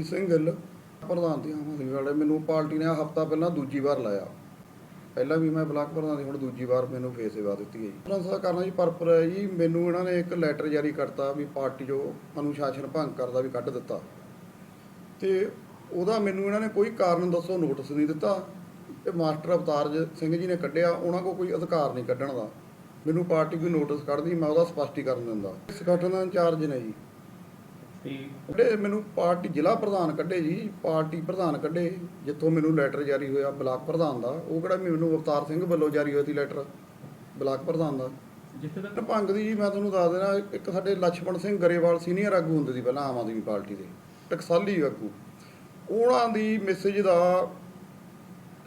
ਮਨਜੀਤ ਸਿੰਘ ਗਿੱਲ, ਪ੍ਰਧਾਨ ਦੀ ਆਮ ਆਦਮੀ ਵਾਲੇ। ਮੈਨੂੰ ਪਾਰਟੀ ਨੇ ਹਫਤਾ ਪਹਿਲਾਂ ਦੂਜੀ ਵਾਰ ਲਾਇਆ। ਪਹਿਲਾਂ ਵੀ ਮੈਂ ਬਲਾਕ ਪ੍ਰਧਾਨ ਸੀ, ਹੁਣ ਦੂਜੀ ਵਾਰ ਮੈਨੂੰ ਫੇਰ ਸੇਵਾ ਦਿੱਤੀ ਹੈ ਜੀ। ਕਰਨਾ ਜੀ ਪਰਪਰ ਹੈ ਜੀ, ਮੈਨੂੰ ਇਹਨਾਂ ਨੇ ਇੱਕ ਲੈਟਰ ਜਾਰੀ ਕਰਤਾ ਵੀ ਪਾਰਟੀ ਜੋ ਅਨੁਸ਼ਾਸਨ ਭੰਗ ਕਰਦਾ ਵੀ ਕੱਢ ਦਿੱਤਾ। ਤੇ ਉਹਦਾ ਮੈਨੂੰ ਇਹਨਾਂ ਨੇ ਕੋਈ ਕਾਰਨ ਦੱਸੋ ਨੋਟਿਸ ਨਹੀਂ ਦਿੱਤਾ। ਤੇ ਮਾਸਟਰ ਅਵਤਾਰ ਸਿੰਘ ਜੀ ਨੇ ਕੱਢਿਆ, ਉਹਨਾਂ ਕੋਲ ਕੋਈ ਅਧਿਕਾਰ ਨਹੀਂ ਕੱਢਣ ਦਾ। ਮੈਨੂੰ ਪਾਰਟੀ ਕੋਈ ਨੋਟਿਸ ਕੱਢਦੀ, ਮੈਂ ਉਹਦਾ ਸਪਸ਼ਟੀਕਰਨ ਦਿੰਦਾ। ਸੰਗਠਨ ਦਾ ਇੰਚਾਰਜ ਨੇ ਜੀ। ਤੇ ਜਿਹੜੇ ਮੈਨੂੰ ਪਾਰਟੀ ਜ਼ਿਲ੍ਹਾ ਪ੍ਰਧਾਨ ਕੱਢੇ ਜੀ ਪਾਰਟੀ ਪ੍ਰਧਾਨ ਕੱਢੇ ਜਿੱਥੋਂ ਮੈਨੂੰ ਲੈਟਰ ਜਾਰੀ ਹੋਇਆ ਬਲਾਕ ਪ੍ਰਧਾਨ ਦਾ ਉਹ ਕਿਹੜਾ ਮੈਨੂੰ ਅਵਤਾਰ ਸਿੰਘ ਵੱਲੋਂ ਜਾਰੀ ਹੋਇਆ ਸੀ ਲੈਟਰ ਬਲਾਕ ਪ੍ਰਧਾਨ ਦਾ। ਜਿੱਥੇ ਤੱਕ ਭੰਗ ਦੀ ਜੀ ਮੈਂ ਤੁਹਾਨੂੰ ਦੱਸ ਦੇਣਾ ਇੱਕ ਸਾਡੇ ਲਛਮਣ ਸਿੰਘ ਗਰੇਵਾਲ ਸੀਨੀਅਰ ਆਗੂ ਹੁੰਦੇ ਸੀ ਪਹਿਲਾਂ ਆਮ ਆਦਮੀ ਪਾਰਟੀ ਦੇ ਟਕਸਾਲੀ ਆਗੂ। ਉਹਨਾਂ ਦੀ ਮੈਸੇਜ ਦਾ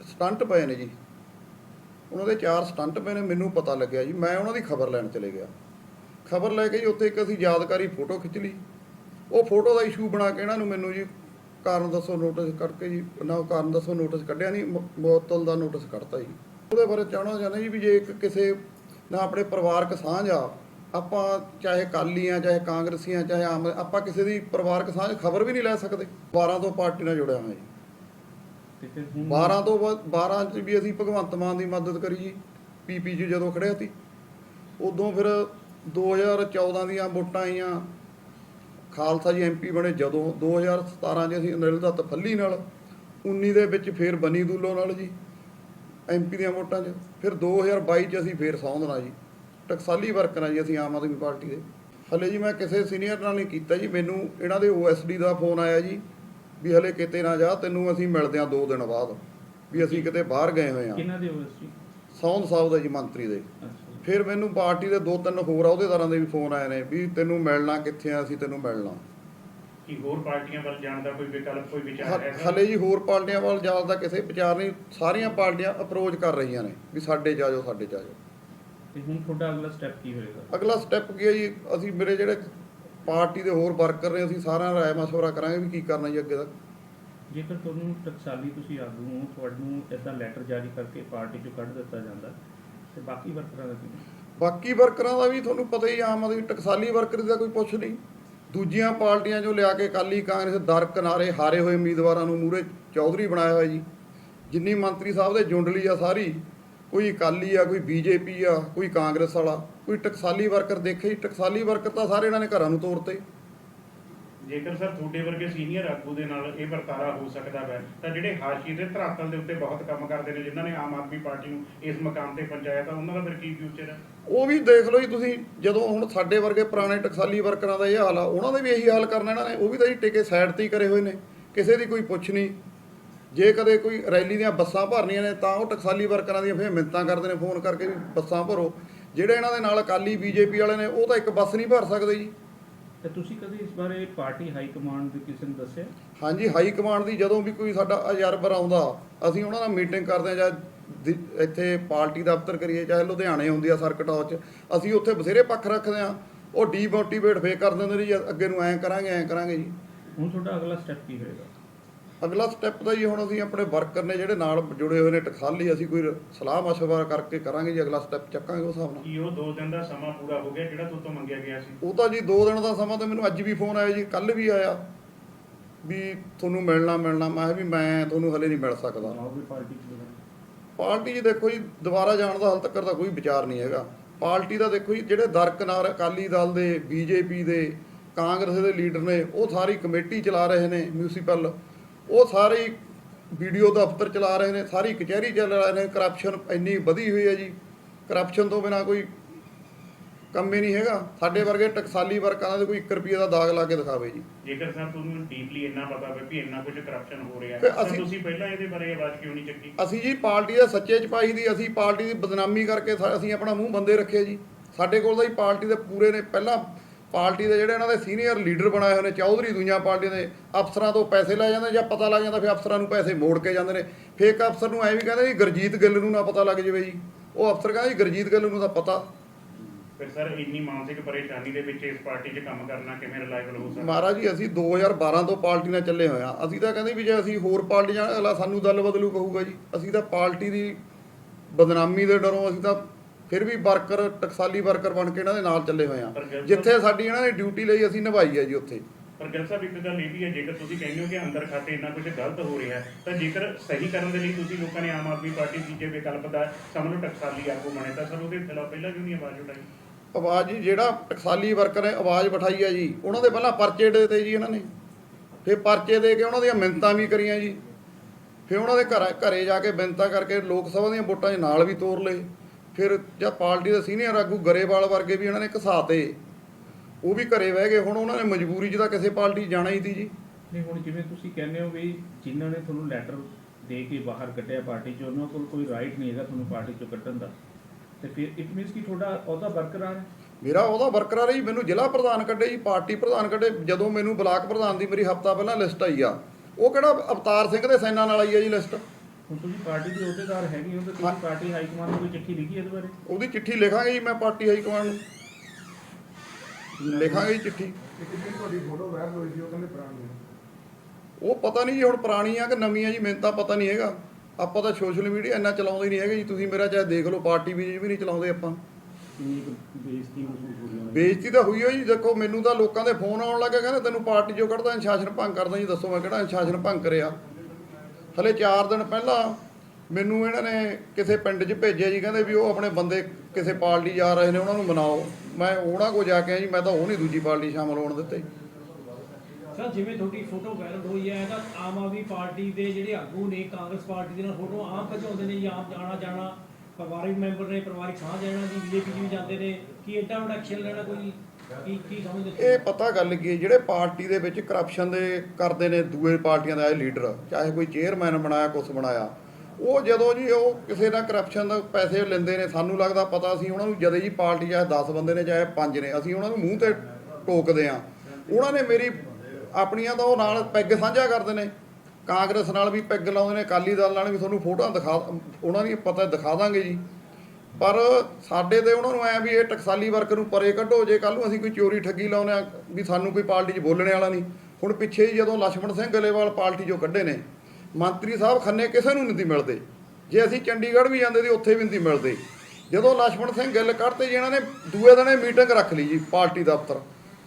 ਸਟੰਟ ਪਏ ਨੇ ਜੀ। ਉਹਨਾਂ ਦੇ ਚਾਰ ਸਟੰਟ ਪਏ ਨੇ ਮੈਨੂੰ ਪਤਾ ਲੱਗਿਆ ਜੀ ਮੈਂ ਉਹਨਾਂ ਦੀ ਖਬਰ ਲੈਣ ਚਲੇ ਗਿਆ। ਖਬਰ ਲੈ ਕੇ ਜੀ ਉੱਥੇ ਇੱਕ ਅਸੀਂ ਯਾਦਗਾਰੀ ਫੋਟੋ ਖਿੱਚ ਲਈ। ਉਹ ਫੋਟੋ ਦਾ ਇਸ਼ੂ ਬਣਾ ਕੇ ਇਹਨਾਂ ਨੂੰ ਮੈਨੂੰ ਜੀ ਕਾਰਨ ਦੱਸੋ ਨੋਟਿਸ ਕਰਕੇ ਜੀ ਨਾ ਕਾਰਨ ਦੱਸੋ ਨੋਟਿਸ ਕੱਢਿਆ ਨਹੀਂ ਮੁਅੱਤਲ ਦਾ ਨੋਟਿਸ ਕੱਢਤਾ ਜੀ। ਉਹਦੇ ਬਾਰੇ ਚਾਹਣਾ ਚਾਹੁੰਦਾ ਜੀ ਵੀ ਜੇ ਇੱਕ ਕਿਸੇ ਨਾ ਆਪਣੇ ਪਰਿਵਾਰਕ ਸਾਂਝ ਆ ਆਪਾਂ ਚਾਹੇ ਕਾਲੀ ਆ ਚਾਹੇ ਕਾਂਗਰਸੀ ਆ ਚਾਹੇ ਆਮ ਆਪਾਂ ਕਿਸੇ ਦੀ ਪਰਿਵਾਰਕ ਸਾਂਝ ਖਬਰ ਵੀ ਨਹੀਂ ਲੈ ਸਕਦੇ। 12 ਤੋਂ ਪਾਰਟੀ ਨਾਲ ਜੁੜਿਆ ਹੋਇਆ ਜੀ। ਤੇ ਫਿਰ ਹੁਣ 12 ਤੋਂ ਬਾਅਦ 12 ਚ ਵੀ ਅਸੀਂ ਭਗਵੰਤ ਮਾਨ ਦੀ ਮਦਦ ਕਰੀ ਜੀ ਪੀਪੀ ਚ ਜਦੋਂ ਖੜਿਆ ਸੀ। ਉਦੋਂ ਫਿਰ 2014 ਦੀਆਂ ਵੋਟਾਂ ਆਈਆਂ ਖਾਲਸਾ ਜੀ ਐਮਪੀ ਬਣੇ ਜਦੋਂ 2017 ਚ ਅਸੀਂ ਅਨਿਲ ਦੱਤ ਫੱਲੀ ਨਾਲ 19 ਦੇ ਵਿੱਚ ਫੇਰ ਬਨੀ ਦੁੱਲੋ ਨਾਲ ਜੀ ਐਮਪੀ ਦੀਆਂ ਵੋਟਾਂ 'ਚ। ਫਿਰ 2022 ਚ ਅਸੀਂ ਫੇਰ ਸੌਂਦਣਾ ਜੀ ਟਕਸਾਲੀ ਵਰਕਰਾਂ ਜੀ ਅਸੀਂ ਆਮ ਆਦਮੀ ਪਾਰਟੀ ਦੇ। ਹਲੇ ਜੀ ਮੈਂ ਕਿਸੇ ਸੀਨੀਅਰ ਨਾਲ ਨਹੀਂ ਕੀਤਾ ਜੀ ਮੈਨੂੰ ਇਹਨਾਂ ਦੇ ਓਐਸਡੀ ਦਾ ਫੋਨ ਆਇਆ ਜੀ ਵੀ ਹਲੇ ਕਿਤੇ ਨਾ ਜਾ ਤੈਨੂੰ ਅਸੀਂ ਮਿਲਦੇ ਹਾਂ 2 ਦਿਨ ਬਾਅਦ ਵੀ ਅਸੀਂ ਕਿਤੇ ਬਾਹਰ ਗਏ ਹੋਏ ਹਾਂ ਕਿਹਨਾਂ ਦੇ ਸੀ ਸੌਂਦ ਸਾਹਿਬ ਦਾ ਜੀ ਮੰਤਰੀ ਦੇ। ਫਿਰ ਮੈਨੂੰ ਪਾਰਟੀ ਦੇ ਦੋ ਤਿੰਨ ਹੋਰ ਅਹੁਦੇਦਾਰਾਂ ਦੇ ਵੀ ਫੋਨ ਆਏ ਨੇ ਵੀ ਤੈਨੂੰ ਮਿਲਣਾ ਕਿੱਥੇ ਆ ਅਸੀਂ ਤੈਨੂੰ ਮਿਲਣਾ। ਕਿ ਹੋਰ ਪਾਰਟੀਆਂ ਵੱਲ ਜਾਣ ਦਾ ਕੋਈ ਵਿਕਲਪ ਕੋਈ ਵਿਚਾਰ ਹੈ ਸਰ? ਹਲੇ ਜੀ ਹੋਰ ਪਾਰਟੀਆਂ ਵੱਲ ਜਾਣ ਦਾ ਕਿਸੇ ਵਿਚਾਰ ਨਹੀਂ ਸਾਰੀਆਂ ਪਾਰਟੀਆਂ ਅਪਰੋਚ ਕਰ ਰਹੀਆਂ ਨੇ ਵੀ ਸਾਡੇ ਜਾ ਜਾਓ ਸਾਡੇ ਜਾ ਜਾਓ ਤੇ ਹੁਣ ਤੁਹਾਡਾ ਅਗਲਾ ਸਟੈਪ ਕੀ ਹੋਏਗਾ? ਅਗਲਾ ਸਟੈਪ ਕੀ ਹੈ ਜੀ ਅਸੀਂ ਮੇਰੇ ਜਿਹੜੇ ਪਾਰਟੀ ਦੇ ਹੋਰ ਵਰਕਰ ਨੇ ਅਸੀਂ ਸਾਰਿਆਂ ਨਾਲ ਰਾਏ ਮਸ਼ਵਰਾ ਕਰਾਂਗੇ ਵੀ ਕੀ ਕਰਨਾ ਜੀ ਅੱਗੇ ਦਾ ਜੇਕਰ ਤੁਹਾਨੂੰ ਟਕਸਾਲੀ ਤੁਸੀਂ ਆਗੂ ਹੋ ਤੁਹਾਨੂੰ ਇਦਾਂ ਲੈਟਰ ਜਾਰੀ ਕਰਕੇ ਪਾਰਟੀ ਚੋਂ ਕੱਢ ਦਿੱਤਾ ਜਾਂਦਾ ਤੇ ਬਾਕੀ ਵਰਕਰਾਂ ਦਾ ਕੀ ਬਾਕੀ ਵਰਕਰਾਂ ਦਾ ਵੀ ਤੁਹਾਨੂੰ ਪਤਾ ਹੀ ਆਮ ਆਦਮੀ ਟਕਸਾਲੀ ਵਰਕਰ ਦਾ ਕੋਈ ਪੁੱਛ ਨਹੀਂ। ਦੂਜੀਆਂ ਪਾਰਟੀਆਂ ਜੋ ਲਿਆ ਕੇ ਕਾਲੀ ਕਾਂਗਰਸ ਦਰ ਕਿਨਾਰੇ ਹਾਰੇ ਹੋਏ ਉਮੀਦਵਾਰਾਂ ਨੂੰ ਮੂਰੇ ਚੌਧਰੀ ਬਣਾਇਆ ਹੋਇਆ ਜੀ। ਜਿੰਨੀ ਮੰਤਰੀ ਸਾਹਿਬ ਦੇ ਜੁੰਡਲੀ ਆ ਸਾਰੀ, ਕੋਈ ਅਕਾਲੀ ਆ, ਕੋਈ ਬੀਜੇਪੀ ਆ, ਕੋਈ ਕਾਂਗਰਸ ਵਾਲਾ, ਕੋਈ ਟਕਸਾਲੀ ਵਰਕਰ ਦੇਖੇ ਜੀ। ਟਕਸਾਲੀ ਵਰਕਰ ਤਾਂ ਸਾਰੇ ਇਹਨਾਂ ਨੇ ਘਰਾਂ ਨੂੰ ਤੋਰਤੇ। ਜੇਕਰ ਸਰ ਤੁਹਾਡੇ ਵਰਗੇ ਸੀਨੀਅਰ ਆਗੂ ਦੇ ਨਾਲ ਇਹ ਵਰਤਾਰਾ ਹੋ ਸਕਦਾ ਹੈ, ਤਾਂ ਜਿਹੜੇ ਹਾਸ਼ੀਏ ਦੇ ਧਰਾਤਲ ਦੇ ਉੱਤੇ ਬਹੁਤ ਕੰਮ ਕਰਦੇ ਨੇ, ਜਿਨ੍ਹਾਂ ਨੇ ਆਮ ਆਦਮੀ ਪਾਰਟੀ ਨੂੰ ਇਸ ਮਕਾਮ ਤੇ ਪਹੁੰਚਾਇਆ, ਤਾਂ ਉਹਨਾਂ ਦਾ ਫਿਰ ਕੀ ਫਿਊਚਰ ਹੈ? ਉਹ ਵੀ ਦੇਖ ਲਓ ਜੀ ਤੁਸੀਂ, ਜਦੋਂ ਹੁਣ ਸਾਡੇ ਵਰਗੇ ਪੁਰਾਣੇ ਟਕਸਾਲੀ ਵਰਕਰਾਂ ਦਾ ਇਹ ਹਾਲ ਆ, ਉਹਨਾਂ ਦਾ ਵੀ ਇਹੀ ਹਾਲ ਕਰਨਾ ਇਹਨਾਂ ਨੇ, ਉਹ ਵੀ ਤਾਂ ਜੀ ਟਿਕੇ ਸਾਈਡ ਤੇ ਹੀ ਕਰੇ ਹੋਏ ਨੇ, ਕਿਸੇ ਦੀ ਕੋਈ ਪੁੱਛ ਨਹੀਂ। ਜੇ ਕਦੇ ਕੋਈ ਰੈਲੀ ਦੀਆਂ ਬੱਸਾਂ ਭਰਨੀਆਂ ਨੇ, ਤਾਂ ਉਹ ਟਕਸਾਲੀ ਵਰਕਰਾਂ ਦੀਆਂ ਫਿਰ ਮਿੰਤਾਂ ਕਰਦੇ ਨੇ, ਫੋਨ ਕਰਕੇ ਵੀ ਬੱਸਾਂ ਭਰੋ। ਜਿਹੜੇ ਇਹਨਾਂ ਦੇ ਨਾਲ ਅਕਾਲੀ ਬੀਜੇਪੀ ਵਾਲੇ ਨੇ, ਉਹ ਤਾਂ ਇੱਕ ਬੱਸ ਨਹੀਂ ਭਰ ਸਕਦੇ ਜੀ। ਤੇ ਤੁਸੀਂ ਕਦੇ ਇਸ ਬਾਰੇ ਪਾਰਟੀ ਹਾਈ ਕਮਾਂਡ ਦੇ ਕਿਸੇ ਨੂੰ ਦੱਸਿਆ? ਹਾਂਜੀ ਹਾਈ ਕਮਾਂਡ ਦੀ ਜਦੋਂ ਵੀ ਕੋਈ ਸਾਡਾ ਅਜਰਬਰ ਆਉਂਦਾ ਅਸੀਂ ਉਹਨਾਂ ਨਾਲ ਮੀਟਿੰਗ ਕਰਦੇ ਹਾਂ ਜਾਂ ਦਿ- ਇੱਥੇ ਪਾਰਟੀ ਦਫ਼ਤਰ ਕਰੀਏ ਚਾਹੇ ਲੁਧਿਆਣੇ ਹੁੰਦੀ ਆ ਸਰਕਟ ਹਾਊਸ 'ਚ ਅਸੀਂ ਉੱਥੇ ਬਥੇਰੇ ਪੱਖ ਰੱਖਦੇ ਹਾਂ। ਉਹ ਡੀਮੋਟੀਵੇਟ ਫੇਰ ਕਰ ਦਿੰਦੇ ਨੇ ਜੀ ਅੱਗੇ ਨੂੰ ਐਂ ਕਰਾਂਗੇ ਐਂ ਕਰਾਂਗੇ ਜੀ। ਹੁਣ ਤੁਹਾਡਾ ਅਗਲਾ ਸਟੈਪ ਕੀ ਹੋਏਗਾ? ਅਗਲਾ ਸਟੈਪ ਦਾ ਜੀ ਹੁਣ ਅਸੀਂ ਆਪਣੇ ਵਰਕਰ ਨੇ ਜਿਹੜੇ ਨਾਲ ਜੁੜੇ ਹੋਏ ਨੇ ਟਕਸਾਲੀ ਅਸੀਂ ਕੋਈ ਸਲਾਹ ਮਸ਼ਵਰਾ ਕਰਕੇ ਕਰਾਂਗੇ ਜੀ ਅਗਲਾ ਸਟੈਪ ਚੱਕਾਂਗੇ ਉਸ ਹਿਸਾਬ ਨਾਲ। ਕੀ ਉਹ 2 ਦਿਨ ਦਾ ਸਮਾਂ ਪੂਰਾ ਹੋ ਗਿਆ ਜਿਹੜਾ ਤੋਂ ਮੰਗਿਆ ਗਿਆ ਸੀ? ਉਹ ਤਾਂ ਜੀ 2 ਦਿਨ ਦਾ ਸਮਾਂ ਤਾਂ ਮੈਨੂੰ ਅੱਜ ਵੀ ਫੋਨ ਆਇਆ ਜੀ ਕੱਲ ਵੀ ਆਇਆ। ਵੀ ਤੁਹਾਨੂੰ ਮਿਲਣਾ ਮਿਲਣਾ ਮੈਂ ਕਿਹਾ ਵੀ ਮੈਂ ਤੁਹਾਨੂੰ ਹਲੇ ਨਹੀਂ ਮਿਲ ਸਕਦਾ। ਪਾਰਟੀ ਜੀ ਦੇਖੋ ਜੀ ਦੁਬਾਰਾ ਜਾਣ ਦਾ ਹਾਲ ਤੱਕ ਦਾ ਕੋਈ ਵਿਚਾਰ ਨਹੀਂ ਹੈਗਾ। ਪਾਰਟੀ ਦਾ ਦੇਖੋ ਜੀ ਜਿਹੜੇ ਦਰਕਨਾਰ ਅਕਾਲੀ ਦਲ ਦੇ ਬੀਜੇਪੀ ਦੇ ਕਾਂਗਰਸ ਦੇ ਲੀਡਰ ਨੇ ਉਹ ਸਾਰੀ ਕਮੇਟੀ ਚਲਾ ਰਹੇ ਨੇ ਮਿਊਨਿਸਪਲ ਉਹ ਸਾਰੇ ਹੀ ਵੀਡੀਓ ਦਫ਼ਤਰ ਚਲਾ ਰਹੇ ਨੇ ਸਾਰੀ ਕਚਹਿਰੀ ਚੱਲ ਰਹੇ ਨੇ ਕਰਪਸ਼ਨ ਇੰਨੀ ਵਧੀ ਹੋਈ ਹੈ ਜੀ। ਕਰਪਸ਼ਨ ਤੋਂ ਬਿਨਾ ਕੋਈ ਕੰਮ ਹੀ ਨਹੀਂ ਹੈਗਾ। ਸਾਡੇ ਵਰਗੇ ਟਕਸਾਲੀ ਵਰਕਰਾਂ ਦੇ ਕੋਈ 1 ਰੁਪਏ ਦਾ ਦਾਗ ਲਾ ਕੇ ਦਿਖਾਵੇ ਜੀ। ਜੇਕਰ ਸਰ ਤੁਹਾਨੂੰ ਡੀਪਲੀ ਇੰਨਾ ਪਤਾ ਹੋਵੇ ਵੀ ਇੰਨਾ ਕੁਝ ਕਰਪਸ਼ਨ ਹੋ ਰਿਹਾ ਹੈ ਤੁਸੀਂ ਪਹਿਲਾਂ ਇਹਦੇ ਬਾਰੇ ਆਵਾਜ਼ ਕਿਉਂ ਨਹੀਂ ਚੱਕੀ? ਅਸੀਂ ਜੀ ਪਾਰਟੀ ਦੇ ਸੱਚੇ ਸਿਪਾਹੀ ਦੀ ਅਸੀਂ ਪਾਰਟੀ ਦੀ ਬਦਨਾਮੀ ਕਰਕੇ ਅਸੀਂ ਆਪਣਾ ਮੂੰਹ ਬੰਦੇ ਰੱਖਿਆ ਜੀ। ਸਾਡੇ ਕੋਲ ਤਾਂ ਜੀ ਪਾਰਟੀ ਦੇ ਪੂਰੇ ਨੇ ਪਹਿਲਾਂ ਪਾਰਟੀ ਦੇ ਜਿਹੜੇ ਇਹਨਾਂ ਦੇ ਸੀਨੀਅਰ ਲੀਡਰ ਬਣਾਏ ਹੋਏ ਨੇ ਚੌਧਰੀ ਦੁਨੀਆ ਪਾਰਟੀ ਦੇ ਅਫਸਰਾਂ ਤੋਂ ਪੈਸੇ ਲੈ ਜਾਂਦੇ ਜਾਂ ਪਤਾ ਲੱਗ ਜਾਂਦਾ ਫਿਰ ਅਫਸਰਾਂ ਨੂੰ ਪੈਸੇ ਮੋੜ ਕੇ ਜਾਂਦੇ ਨੇ। ਫੇਕ ਅਫਸਰ ਨੂੰ ਐ ਵੀ ਕਹਿੰਦੇ ਜੀ ਗੁਰਜੀਤ ਗਿੱਲ ਨੂੰ ਨਾ ਪਤਾ ਲੱਗ ਜਾਵੇ ਜੀ। ਉਹ ਅਫਸਰ ਕਹਿੰਦਾ ਜੀ ਗੁਰਜੀਤ ਗਿੱਲ ਨੂੰ ਤਾਂ ਪਤਾ। ਫਿਰ ਸਰ ਇੰਨੀ ਮਾਨਸਿਕ ਪਰੇਸ਼ਾਨੀ ਦੇ ਵਿੱਚ ਇਸ ਪਾਰਟੀ 'ਚ ਕੰਮ ਕਰਨਾ ਕਿਵੇਂ ਰਿਲਾਇਬਲ ਹੋ ਸਕਦਾ? ਮਹਾਰਾਜ ਜੀ ਅਸੀਂ 2012 ਤੋਂ ਪਾਰਟੀ ਨਾਲ ਚੱਲੇ ਹੋਏ ਆ ਅਸੀਂ ਤਾਂ ਕਹਿੰਦੇ ਵੀ ਜੇ ਅਸੀਂ ਹੋਰ ਪਾਰਟੀ ਜਾਣ ਅਗਲਾ ਸਾਨੂੰ ਦਲ ਬਦਲੂ ਕਹੂਗਾ ਜੀ। ਅਸੀਂ ਤਾਂ ਪਾਰਟੀ ਦੀ ਬਦਨਾਮੀ ਦੇ ਡਰੋਂ ਅਸੀਂ ਤਾਂ ਫਿਰ ਵੀ ਵਰਕਰ ਟਕਸਾਲੀ ਵਰਕਰ ਬਣ ਕੇ ਇਹਨਾਂ ਦੇ ਨਾਲ ਚੱਲੇ ਹੋਏ ਆ। ਜਿੱਥੇ ਸਾਡੀ ਇਹਨਾਂ ਨੇ ਡਿਊਟੀ ਲਈ ਅਸੀਂ ਨਿਭਾਈ ਹੈ ਜੀ ਉੱਥੇ। ਪਰ ਗਿਲ ਸਾਹਿਬ ਇੱਕ ਗੱਲ ਇਹ ਵੀ ਹੈ ਜੇਕਰ ਤੁਸੀਂ ਕਹਿੰਦੇ ਹੋ ਕਿ ਅੰਦਰ ਖਾਤੇ ਇੰਨਾ ਕੁਝ ਗਲਤ ਹੋ ਰਿਹਾ ਹੈ ਤਾਂ ਜੇਕਰ ਸਹੀ ਕਰਨ ਦੇ ਲਈ ਤੁਸੀਂ ਲੋਕਾਂ ਨੇ ਆਮ ਆਦਮੀ ਪਾਰਟੀ ਤੀਜੇ ਵਿਕਲਪ ਦਾ ਸਮਝ ਟਕਸਾਲੀ ਆਗੂ ਬਣੇ ਤਾਂ ਸਰ ਉਹਦੇ ਖਿਲਾਫ ਪਹਿਲਾਂ ਕਿਉਂ ਨਹੀਂ ਆਵਾਜ਼ ਉਠਾਈ? ਆਵਾਜ਼ ਜੀ ਜਿਹੜਾ ਟਕਸਾਲੀ ਵਰਕਰ ਨੇ ਆਵਾਜ਼ ਬਿਠਾਈ ਆ ਜੀ। ਉਹਨਾਂ ਦੇ ਪਹਿਲਾਂ ਪਰਚੇ ਦੇ ਤੇ ਜੀ ਇਹਨਾਂ ਨੇ। ਫਿਰ ਪਰਚੇ ਦੇ ਕੇ ਉਹਨਾਂ ਦੀਆਂ ਮਿੰਨਤਾਂ ਵੀ ਕਰੀਆਂ ਜੀ। ਫਿਰ ਉਹਨਾਂ ਦੇ ਘਰ ਘਰੇ ਜਾ ਕੇ ਮਿੰਨਤਾਂ ਕਰਕੇ ਲੋਕ ਸਭਾ ਦੀਆਂ ਵੋਟਾਂ 'ਚ ਨਾਲ ਵੀ ਤੋਰ ਲਏ। ਫਿਰ ਜਦ ਪਾਰਟੀ ਦੇ ਸੀਨੀਅਰ ਆਗੂ ਗਰੇਵਾਲ ਵਰਗੇ ਵੀ ਇਹਨਾਂ ਨੇ ਘਸਾਤੇ। ਉਹ ਵੀ ਘਰੇ ਬਹਿ ਗਏ। ਹੁਣ ਉਹਨਾਂ ਨੇ ਮਜਬੂਰੀ 'ਚ ਤਾਂ ਕਿਸੇ ਪਾਰਟੀ ਜਾਣਾ ਹੀ ਸੀ ਜੀ। ਨਹੀਂ ਹੁਣ ਜਿਵੇਂ ਤੁਸੀਂ ਕਹਿੰਦੇ ਹੋ ਵੀ ਜਿਨ੍ਹਾਂ ਨੇ ਤੁਹਾਨੂੰ ਲੈਟਰ ਦੇ ਕੇ ਬਾਹਰ ਕੱਢਿਆ ਪਾਰਟੀ ਚੋਂ ਉਹਨਾਂ ਕੋਲ ਕੋਈ ਰਾਈਟ ਨਹੀਂ ਹੈਗਾ ਤੁਹਾਨੂੰ ਪਾਰਟੀ ਚੋਂ ਕੱਢਣ ਦਾ। ਤੇ ਫਿਰ ਇਟ ਮੀਨਸ ਕਿ ਤੁਹਾਡਾ ਅਹੁਦਾ ਬਰਕਰਾਰ ਹੈ? ਮੇਰਾ ਉਹਦਾ ਵਰਕਰ ਰਹੀ ਮੈਨੂੰ ਜ਼ਿਲ੍ਹਾ ਪ੍ਰਧਾਨ ਕੱਢੇ ਜੀ ਪਾਰਟੀ ਪ੍ਰਧਾਨ ਕੱਢੇ। ਜਦੋਂ ਮੈਨੂੰ ਬਲਾਕ ਪ੍ਰਧਾਨ ਦੀ ਮੇਰੀ ਹਫਤਾ ਪਹਿਲਾਂ ਲਿਸਟ ਆਈ ਆ। ਉਹ ਕਿਹੜਾ ਅਵਤਾਰ ਸਿੰਘ ਦੇ ਸੈਨਾ ਨਾਲ ਆਈ ਆ ਜੀ ਲਿਸਟ ਹੁਣ ਤੁਸੀਂ ਪਾਰਟੀ ਦੇ ਅਹੁਦੇਦਾਰ ਹੈਗੇ ਹੋ ਤੇ ਤੁਸੀਂ ਪਾਰਟੀ ਹਾਈ ਕਮਾਂਡ ਨੂੰ ਕੋਈ ਚਿੱਠੀ ਲਿਖੀ ਇਹਦੇ ਬਾਰੇ? ਉਹਦੀ ਚਿੱਠੀ ਲਿਖਾਂਗੇ ਜੀ ਮੈਂ ਪਾਰਟੀ ਹਾਈ ਕਮਾਂਡ ਨੂੰ। ਲਿਖਾਂਗੇ ਜੀ ਚਿੱਠੀ। ਇੱਕ ਦਿਨ ਤੁਹਾਡੀ ਫੋਟੋ ਵਾਇਰਲ ਹੋਈ ਸੀ ਉਹ ਕਹਿੰਦੇ ਪੁਰਾਣੀ ਹੈ। ਉਹ ਪਤਾ ਨਹੀਂ ਜੀ ਹੁਣ ਪੁਰਾਣੀ ਆ ਕਿ ਨਵੀਂ ਆ ਜੀ ਮੈਨੂੰ ਤਾਂ ਪਤਾ ਨਹੀਂ ਹੈਗਾ। ਆਪਾਂ ਤਾਂ ਸੋਸ਼ਲ ਮੀਡੀਆ ਇੰਨਾ ਚਲਾਉਂਦੇ ਨਹੀਂ ਹੈਗੇ ਜੀ ਤੁਸੀਂ ਮੇਰਾ ਚਾਹੇ ਦੇਖ ਲਓ ਪਾਰਟੀ ਵੀ ਵੀ ਨਹੀਂ ਚਲਾਉਂਦੇ ਆਪਾਂ। ਕਿੰਨੀ ਕੁ ਬੇਇੱਜ਼ਤੀ ਮਹਿਸੂਸ ਹੋ ਰਹੀ ਹੈ? ਬੇਇੱਜ਼ਤੀ ਤਾਂ ਹੋਈ ਹੋਈ ਜੀ ਦੇਖੋ ਮੈਨੂੰ ਤਾਂ ਲੋਕਾਂ ਦੇ ਫੋਨ ਆਉਣ ਲੱਗੇ ਕਹਿੰਦੇ ਤੈਨੂੰ ਪਾਰਟੀ ਚੋਂ ਕੱਢਦਾ ਅਨੁਸ਼ਾਸਨ ਭੰਗ ਕਰਦਾ ਜੀ ਦੱਸੋ ਮੈਂ ਕਿਹੜਾ ਅਨੁਸ਼ਾਸਨ ਭੰਗ ਕਰਿਆ। ਹਲੇ 4 ਦਿਨ ਪਹਿਲਾਂ ਮੈਨੂੰ ਇਹਨਾਂ ਨੇ ਕਿਸੇ ਪਿੰਡ 'ਚ ਭੇਜਿਆ ਜੀ, ਕਹਿੰਦੇ ਵੀ ਉਹ ਆਪਣੇ ਬੰਦੇ ਕਿਸੇ ਪਾਰਟੀ ਜਾ ਰਹੇ ਨੇ, ਉਹਨਾਂ ਨੂੰ ਮਨਾਓ। ਮੈਂ ਉਹਨਾਂ ਕੋਲ ਜਾ ਕੇ ਆਇਆ ਜੀ, ਮੈਂ ਤਾਂ ਉਹ ਨਹੀਂ ਦੂਜੀ ਪਾਰਟੀ ਸ਼ਾਮਲ ਹੋਣ ਦਿੱਤੇ। ਸਰ, ਜਿਵੇਂ ਤੁਹਾਡੀ ਫੋਟੋ ਵਾਇਰਲ ਹੋਈ ਹੈ ਤਾਂ ਆਮ ਆਦਮੀ ਪਾਰਟੀ ਦੇ ਜਿਹੜੇ ਆਗੂ ਨੇ, ਕਾਂਗਰਸ ਪਾਰਟੀ ਦੇ ਨਾਲ ਫੋਟੋ ਆਮ ਭਜਾਉਂਦੇ ਨੇ ਜਾਂ, ਆਮ ਜਾਣਾ ਜਾਣਾ। ਪਰਿਵਾਰਿਕ ਮੈਂਬਰ ਨੇ, ਪਰਿਵਾਰਿਕ ਸਾਂਝ ਲੈਣਾ ਦੀ, ਬੀਜੇਪੀ ਚ ਵੀ ਜਾਂਦੇ ਨੇ। ਕੀ ਐਡਾ ਵੱਡਾ ਐਕਸ਼ਨ ਲੈਣਾ ਕੋਈ? ਕੀ ਕੀ ਸਮਝਦੇ ਤੁਸੀਂ? ਇਹ ਪਤਾ ਗੱਲ ਕੀ ਹੈ, ਜਿਹੜੇ ਪਾਰਟੀ ਦੇ ਵਿੱਚ ਕਰਪਸ਼ਨ ਦੇ ਕਰਦੇ ਨੇ ਦੂਏ ਪਾਰਟੀਆਂ ਦਾ ਆਏ ਲੀਡਰ ਚਾਹੇ ਕੋਈ ਚੇਅਰਮੈਨ ਬਣਾਇਆ, ਕੁਛ ਬਣਾਇਆ, ਉਹ ਜਦੋਂ ਜੀ ਉਹ ਕਿਸੇ ਦਾ ਕਰਪਸ਼ਨ ਦਾ ਪੈਸੇ ਲੈਂਦੇ ਨੇ, ਸਾਨੂੰ ਲੱਗਦਾ ਪਤਾ ਸੀ ਉਹਨਾਂ ਨੂੰ ਜਦੇ ਜੀ ਪਾਰਟੀ ਚਾਹੇ 10 ਬੰਦੇ ਨੇ, ਚਾਹੇ 5 ਨੇ, ਅਸੀਂ ਉਹਨਾਂ ਨੂੰ ਮੂੰਹ ਤੇ ਟੋਕਦੇ ਆ ਉਹਨਾਂ ਨੇ ਮੇਰੀ ਆਪਣੀਆਂ ਤਾਂ ਉਹ ਨਾਲ ਪੈਗ ਸਾਂਝਾ ਕਰਦੇ ਨੇ। ਕਾਂਗਰਸ ਨਾਲ ਵੀ ਪੈਗ ਲਾਉਂਦੇ ਨੇ, ਅਕਾਲੀ ਦਲ ਨਾਲ ਵੀ ਤੁਹਾਨੂੰ ਫੋਟੋਆਂ ਦਿਖਾ, ਉਹਨਾਂ ਦੀ ਪਤਾ ਦਿਖਾ ਦਾਂਗੇ ਜੀ। ਪਰ ਸਾਡੇ ਤੇ ਉਹਨਾਂ ਨੂੰ ਐ ਵੀ ਇਹ ਟਕਸਾਲੀ ਵਰਕ ਨੂੰ ਪਰੇ ਕੱਢੋ, ਜੇ ਕੱਲ ਨੂੰ ਅਸੀਂ ਕੋਈ ਚੋਰੀ ਠੱਗੀ ਲਾਉਂਦੇ ਆ ਵੀ ਸਾਨੂੰ ਕੋਈ ਪਾਰਟੀ 'ਚ ਬੋਲਣੇ ਵਾਲਾ ਨਹੀਂ। ਹੁਣ ਪਿੱਛੇ ਹੀ ਜਦੋਂ ਲਛਮਣ ਸਿੰਘ ਗਲੇਵਾਲ ਪਾਰਟੀ 'ਚੋਂ ਕੱਢੇ ਨੇ, ਮੰਤਰੀ ਸਾਹਿਬ ਖੰਨੇ ਕਿਸੇ ਨੂੰ ਨਹੀਂ ਮਿਲਦੇ। ਜੇ ਅਸੀਂ ਚੰਡੀਗੜ੍ਹ ਵੀ ਜਾਂਦੇ ਸੀ ਉੱਥੇ ਵੀ ਨਹੀਂ ਮਿਲਦੇ। ਜਦੋਂ ਲਛਮਣ ਸਿੰਘ ਗਿੱਲ ਕੱਢਤੇ ਜੀ, ਇਹਨਾਂ ਨੇ ਦੂਏ ਦਿਨ ਮੀਟਿੰਗ ਰੱਖ ਲਈ ਜੀ ਪਾਰਟੀ ਦਫ਼ਤਰ।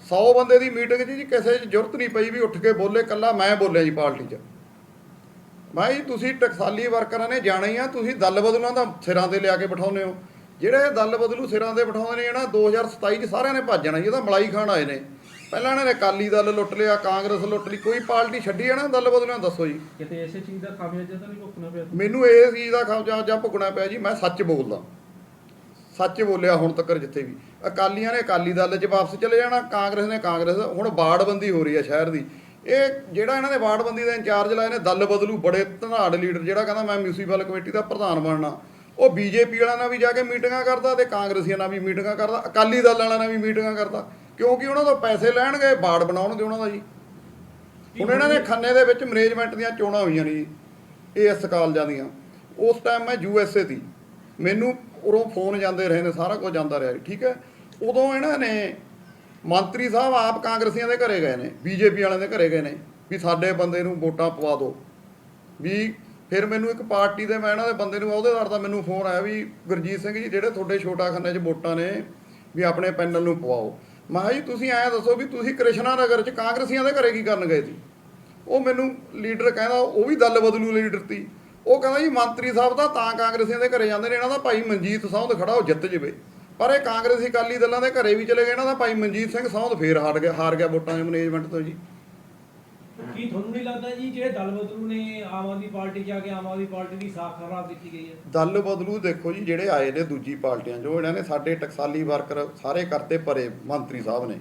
100 ਬੰਦੇ ਦੀ ਮੀਟਿੰਗ 'ਚ ਜੀ ਕਿਸੇ 'ਚ ਜ਼ਰੂਰਤ ਨਹੀਂ ਪਈ ਵੀ ਉੱਠ ਕੇ ਬੋਲੇ ਕੱਲਾ ਮੈਂ ਬੋਲਿਆ ਜੀ ਪਾਰਟੀ 'ਚ। ਭਾਈ ਤੁਸੀਂ ਟਕਸਾਲੀ ਵਰਕਰਾਂ ਨੇ ਜਾਣਾ ਹੀ ਆ ਤੁਸੀਂ ਦਲ ਬਦਲੂਆਂ ਦਾ ਸਿਰਾਂ ਤੇ ਲਿਆ ਕੇ ਬਿਠਾਉਂਦੇ ਹੋ। ਜਿਹੜੇ ਇਹ ਦਲ ਬਦਲੂ ਸਿਰਾਂ ਤੇ ਬਿਠਾਉਂਦੇ ਨੇ ਇਹਨਾਂ 2027 ਚ ਸਾਰਿਆਂ ਨੇ ਭੱਜ ਜਾਣਾ ਜੀ ਇਹਦਾ ਮਲਾਈ ਖਾਣ ਆਏ ਨੇ। ਪਹਿਲਾਂ ਇਹਨਾਂ ਨੇ ਅਕਾਲੀ ਦਲ ਲੁੱਟ ਲਿਆ ਕਾਂਗਰਸ ਲੁੱਟ ਲਈ ਕੋਈ ਪਾਰਟੀ ਛੱਡੀ ਹੈ ਨਾ ਦਲ ਬਦਲੂਆਂ ਦੱਸੋ ਜੀ। ਕਿਤੇ ਐਸੇ ਚੀਜ਼ ਦਾ ਖਾਮਿਆਜਾ ਤਾਂ ਨਹੀਂ ਭੁਗਤਣਾ ਪਿਆ? ਮੈਨੂੰ ਇਸ ਚੀਜ਼ ਦਾ ਖਮਜਾ ਜਾਂ ਭੁਗਣਾ ਪਿਆ ਜੀ ਮੈਂ ਸੱਚ ਬੋਲਦਾ। ਸੱਚ ਬੋਲਿਆ ਹੁਣ ਤੱਕ ਜਿੱਥੇ ਵੀ। ਅਕਾਲੀਆਂ ਨੇ ਅਕਾਲੀ ਦਲ 'ਚ ਵਾਪਸ ਚਲੇ ਜਾਣਾ ਕਾਂਗਰਸ ਨੇ ਕਾਂਗਰਸ ਹੁਣ ਬਾੜਬੰਦੀ ਹੋ ਰਹੀ ਹੈ ਸ਼ਹਿਰ ਦੀ। ਇਹ ਜਿਹੜਾ ਇਹਨਾਂ ਨੇ ਵਾਰਡਬੰਦੀ ਦਾ ਇੰਚਾਰਜ ਲਾਏ ਨੇ ਦਲ ਬਦਲੂ ਬੜੇ ਧਨਾੜ ਲੀਡਰ ਜਿਹੜਾ ਕਹਿੰਦਾ ਮੈਂ ਮਿਊਨਿਸਪਲ ਕਮੇਟੀ ਦਾ ਪ੍ਰਧਾਨ ਬਣਨਾ। ਉਹ ਬੀਜੇਪੀ ਵਾਲਿਆਂ ਨਾਲ ਵੀ ਜਾ ਕੇ ਮੀਟਿੰਗਾਂ ਕਰਦਾ ਤੇ ਕਾਂਗਰਸੀਆਂ ਨਾਲ ਵੀ ਮੀਟਿੰਗਾਂ ਕਰਦਾ ਅਕਾਲੀ ਦਲ ਵਾਲਿਆਂ ਨਾਲ ਵੀ ਮੀਟਿੰਗਾਂ ਕਰਦਾ ਕਿਉਂਕਿ ਉਹਨਾਂ ਤੋਂ ਪੈਸੇ ਲੈਣਗੇ ਬਾੜ ਬਣਾਉਣਗੇ ਉਹਨਾਂ ਦਾ ਜੀ। ਹੁਣ ਇਹਨਾਂ ਨੇ ਖੰਨੇ ਦੇ ਵਿੱਚ ਮੈਨੇਜਮੈਂਟ ਦੀਆਂ ਚੋਣਾਂ ਹੋਈਆਂ ਨੇ ਜੀ ਏਐਸ ਕਾਲਜਾਂ ਦੀਆਂ। ਉਸ ਟਾਈਮ ਮੈਂ ਯੂਐਸਏ ਦੀ ਮੈਨੂੰ ਉਰੋਂ ਫੋਨ ਜਾਂਦੇ ਰਹੇ ਨੇ ਸਾਰਾ ਕੁਝ ਜਾਂਦਾ ਰਿਹਾ ਜੀ, ਠੀਕ ਹੈ? ਉਦੋਂ ਇਹਨਾਂ ਨੇ ਮੰਤਰੀ ਸਾਹਿਬ ਆਪ ਕਾਂਗਰਸੀਆਂ ਦੇ ਘਰੇ ਗਏ ਨੇ, ਬੀਜੇਪੀ ਵਾਲਿਆਂ ਦੇ ਘਰੇ ਗਏ ਨੇ, ਵੀ ਸਾਡੇ ਬੰਦੇ ਨੂੰ ਵੋਟਾਂ ਪਵਾ ਦਿਓ। ਵੀ ਫਿਰ ਮੈਨੂੰ ਇੱਕ ਪਾਰਟੀ ਦੇ, ਮੈਂ ਇਹਨਾਂ ਦੇ ਬੰਦੇ ਨੂੰ ਅਹੁਦੇਦਾਰ ਦਾ ਮੈਨੂੰ ਫੋਨ ਆਇਆ ਵੀ ਗੁਰਜੀਤ ਸਿੰਘ ਜੀ, ਜਿਹੜੇ ਤੁਹਾਡੇ ਛੋਟਾ ਖੰਨੇ 'ਚ ਵੋਟਾਂ ਨੇ, ਵੀ ਆਪਣੇ ਪੈਨਲ ਨੂੰ ਪਵਾਓ। ਮੈਂ ਕਿਹਾ ਜੀ, ਤੁਸੀਂ ਐਂ ਦੱਸੋ ਵੀ ਤੁਸੀਂ ਕ੍ਰਿਸ਼ਨਾ ਨਗਰ 'ਚ ਕਾਂਗਰਸੀਆਂ ਦੇ ਘਰੇ ਕੀ ਕਰਨ ਗਏ ਸੀ? ਉਹ ਮੈਨੂੰ ਲੀਡਰ ਕਹਿੰਦਾ, ਉਹ ਵੀ ਦਲ ਬਦਲੂ ਲੀਡਰ ਸੀ। ਉਹ ਕਹਿੰਦਾ ਜੀ, ਮੰਤਰੀ ਸਾਹਿਬ ਤਾਂ ਤਾਂ ਕਾਂਗਰਸੀਆਂ ਦੇ ਘਰੇ ਜਾਂਦੇ ਨੇ, ਇਹਨਾਂ ਦਾ ਭਾਈ ਮਨਜੀਤ ਸੌਂਦ ਖੜਾ, ਉਹ ਜਿੱਤ ਜਵੇ। ਪਰ ਇਹ ਕਾਂਗਰਸੀ ਅਕਾਲੀ ਦਲਾਂ ਦੇ ਘਰੇ ਵੀ ਚਲੇ ਗਏ ਇਹਨਾਂ ਦਾ ਭਾਈ ਮਨਜੀਤ ਸਿੰਘ ਸੌਂਦ ਫੇਰ ਹਾਰ ਗਿਆ ਹਾਰ ਗਿਆ ਵੋਟਾਂ ਦੇ ਮੈਨੇਜਮੈਂਟ ਤੋਂ ਜੀ। ਕੀ ਤੁਹਾਨੂੰ ਨਹੀਂ ਲੱਗਦਾ ਜੀ ਜਿਹੜੇ ਦਲ ਬਦਲੂ ਨੇ ਆਮ ਆਦਮੀ ਪਾਰਟੀ ਜਾ ਕੇ ਆਮ ਆਦਮੀ ਪਾਰਟੀ ਦੀ ਸਾਖ ਖਰਾਬ ਕੀਤੀ ਗਈ ਹੈ? ਦਲ ਬਦਲੂ ਦੇਖੋ ਜੀ ਜਿਹੜੇ ਆਏ ਨੇ ਦੂਜੀ ਪਾਰਟੀਆਂ ਜੋ ਇਹਨਾਂ ਨੇ ਸਾਡੇ ਟਕਸਾਲੀ ਵਰਕਰ ਸਾਰੇ ਕਰਤੇ ਪਰੇ ਮੰਤਰੀ ਸਾਹਿਬ ਨੇ।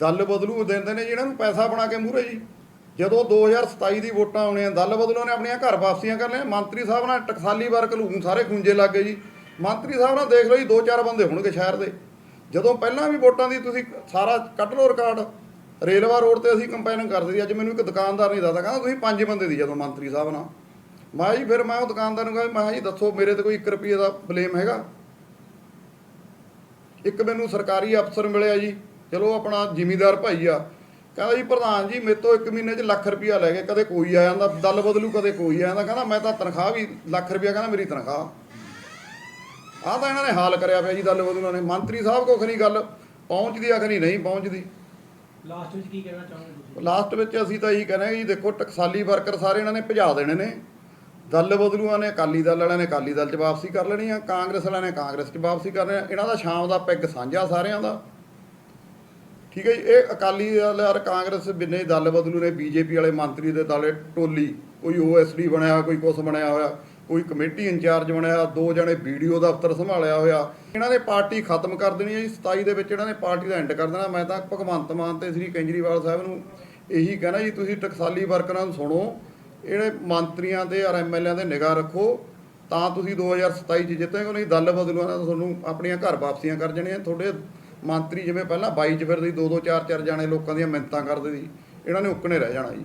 ਦਲ ਬਦਲੂ ਦਿੰਦੇ ਨੇ ਜਿਹਨਾਂ ਨੂੰ ਪੈਸਾ ਬਣਾ ਕੇ ਮੂਹਰੇ ਜੀ। ਜਦੋਂ 2027 ਦੀ ਵੋਟਾਂ ਆਉਣੀਆਂ ਦਲ ਬਦਲੂ ਨੇ ਆਪਣੀਆਂ ਘਰ ਵਾਪਸੀਆਂ ਕਰ ਲਿਆ ਮੰਤਰੀ ਸਾਹਿਬ ਨਾਲ ਟਕਸਾਲੀ ਵਰਕਰ ਨੂੰ ਸਾਰੇ ਖੁੰਝੇ ਲੱਗ ਗਏ ਜੀ। ਮੰਤਰੀ ਸਾਹਿਬ ਨਾਲ ਦੇਖ ਲਓ ਜੀ, ਦੋ ਚਾਰ ਬੰਦੇ ਹੋਣਗੇ ਸ਼ਹਿਰ ਦੇ। ਜਦੋਂ ਪਹਿਲਾਂ ਵੀ ਵੋਟਾਂ ਦੀ ਤੁਸੀਂ ਸਾਰਾ ਕੱਢ ਲਓ ਰਿਕਾਰਡ, ਰੇਲਵਾ ਰੋਡ ਤੇ ਅਸੀਂ ਕੰਪੇਨਿੰਗ ਕਰਦੇ ਸੀ, ਅੱਜ ਮੈਨੂੰ ਇੱਕ ਦੁਕਾਨਦਾਰ ਨਹੀਂ ਦੱਸਦਾ, ਕਹਿੰਦਾ ਤੁਸੀਂ ਪੰਜ ਬੰਦੇ ਦੀ ਜਦੋਂ ਮੰਤਰੀ ਸਾਹਿਬ ਨਾਲ। ਮੈਂ ਜੀ ਫਿਰ ਮੈਂ ਉਹ ਦੁਕਾਨਦਾਰ ਨੂੰ ਕਿਹਾ, ਮੈਂ ਜੀ ਦੱਸੋ, ਮੇਰੇ ਤੇ ਕੋਈ 1 ਰੁਪਏ ਦਾ ਬਲੇਮ ਹੈਗਾ? ਇੱਕ ਮੈਨੂੰ ਸਰਕਾਰੀ ਅਫਸਰ ਮਿਲਿਆ ਜੀ, ਚਲੋ ਆਪਣਾ ਜ਼ਿਮੀਦਾਰ ਭਾਈ ਆ। ਕਹਿੰਦਾ ਜੀ, ਪ੍ਰਧਾਨ ਜੀ, ਮੇਰੇ ਤੋਂ ਇੱਕ ਮਹੀਨੇ 'ਚ ਲੱਖ ਰੁਪਇਆ ਲੈ ਗਏ ਕਦੇ ਕੋਈ ਆ ਜਾਂਦਾ, ਦਲ ਬਦਲੂ, ਕਦੇ ਕੋਈ ਆ ਜਾਂਦਾ। ਕਹਿੰਦਾ ਮੈਂ ਤਾਂ ਤਨਖਾਹ ਵੀ ਲੱਖ ਰੁਪਇਆ ਕਹਿੰਦਾ ਮੇਰੀ ਤਨਖਾਹ। ਆਹ ਤਾਂ ਇਹਨਾਂ ਨੇ ਹਾਲ ਕਰਿਆ ਪਿਆ ਜੀ ਦਲ ਬਦਲੂਆਂ ਨੇ ਮੰਤਰੀ ਸਾਹਿਬ ਕੋਲ ਖਣੀ ਗੱਲ ਪਹੁੰਚਦੀ ਆ ਖਣੀ ਨਹੀਂ? ਪਹੁੰਚਦੀ। ਲਾਸਟ ਵਿੱਚ ਕੀ ਕਹਿਣਾ ਚਾਹੋਗੇ ਤੁਸੀਂ? ਲਾਸਟ ਵਿੱਚ ਅਸੀਂ ਤਾਂ ਇਹੀ ਕਹਿੰਦੇ ਜੀ ਦੇਖੋ ਟਕਸਾਲੀ ਵਰਕਰ ਸਾਰੇ ਇਹਨਾਂ ਨੇ ਭਜਾ ਦੇਣੇ ਨੇ। ਦਲ ਬਦਲੂਆਂ ਨੇ ਅਕਾਲੀ ਦਲ ਵਾਲਿਆਂ ਨੇ ਅਕਾਲੀ ਦਲ 'ਚ ਵਾਪਸੀ ਕਰ ਲੈਣੀ ਆ ਕਾਂਗਰਸ ਵਾਲਿਆਂ ਨੇ ਕਾਂਗਰਸ 'ਚ ਵਾਪਸੀ ਕਰ ਲੈਣੀ ਆ। ਇਹਨਾਂ ਦਾ ਸ਼ਾਮ ਦਾ ਪੈਗ ਸਾਂਝਾ ਸਾਰਿਆਂ ਦਾ। ਠੀਕ ਹੈ ਜੀ ਇਹ ਅਕਾਲੀ ਦਲ ਔਰ ਕਾਂਗਰਸ ਬਿਨੇ ਦਲ ਬਦਲੂ ਨੇ ਬੀਜੇਪੀ ਵਾਲੇ ਮੰਤਰੀ ਦੇ ਦਲੇ ਟੋਲੀ ਕੋਈ ਓਐਸਡੀ ਬਣਿਆ ਕੋਈ ਕੁਛ ਬਣਿਆ ਹੋਇਆ। ਕੋਈ ਕਮੇਟੀ ਇੰਚਾਰਜ ਬਣਿਆ, ਦੋ ਜਣੇ ਵੀਡੀਓ ਦਫ਼ਤਰ ਸੰਭਾਲਿਆ ਹੋਇਆ। ਇਹਨਾਂ ਨੇ ਪਾਰਟੀ ਖਤਮ ਕਰ ਦੇਣੀ ਹੈ ਜੀ 27 ਦੇ ਵਿੱਚ ਇਹਨਾਂ ਨੇ ਪਾਰਟੀ ਦਾ ਐਂਡ ਕਰ ਦੇਣਾ। ਮੈਂ ਤਾਂ ਭਗਵੰਤ ਮਾਨ ਤੇ ਸ੍ਰੀ ਕੇਜਰੀਵਾਲ ਸਾਹਿਬ ਨੂੰ ਇਹੀ ਕਹਿਣਾ ਜੀ, ਤੁਸੀਂ ਟਕਸਾਲੀ ਵਰਕਰਾਂ ਨੂੰ ਸੁਣੋ ਇਹਨੇ ਮੰਤਰੀਆਂ ਤੇ ਔਰ ਐਮਐਲਏਆਂ ਦੇ ਨਿਗਾਹ ਰੱਖੋ, ਤਾਂ ਤੁਸੀਂ 2027 ਚ ਜਿੱਤੇਗੇ। ਨਹੀਂ ਦਲ ਬਦਲੂਆਂ ਨਾਲ ਤੁਹਾਨੂੰ ਆਪਣੀਆਂ ਘਰ ਵਾਪਸੀਆਂ ਕਰ ਜਾਣੀਆਂ। ਤੁਹਾਡੇ ਮੰਤਰੀ ਜਿਵੇਂ ਪਹਿਲਾਂ 22 ਚ ਫਿਰਦੇ ਦੋ ਦੋ ਚਾਰ ਚਾਰ ਜਾਣੇ ਲੋਕਾਂ ਦੀਆਂ ਮਿੰਤਾਂ ਕਰਦੇ ਸੀ, ਇਹਨਾਂ ਨੇ ਉੱਕਣੇ ਰਹਿ ਜਾਣਾ ਜੀ।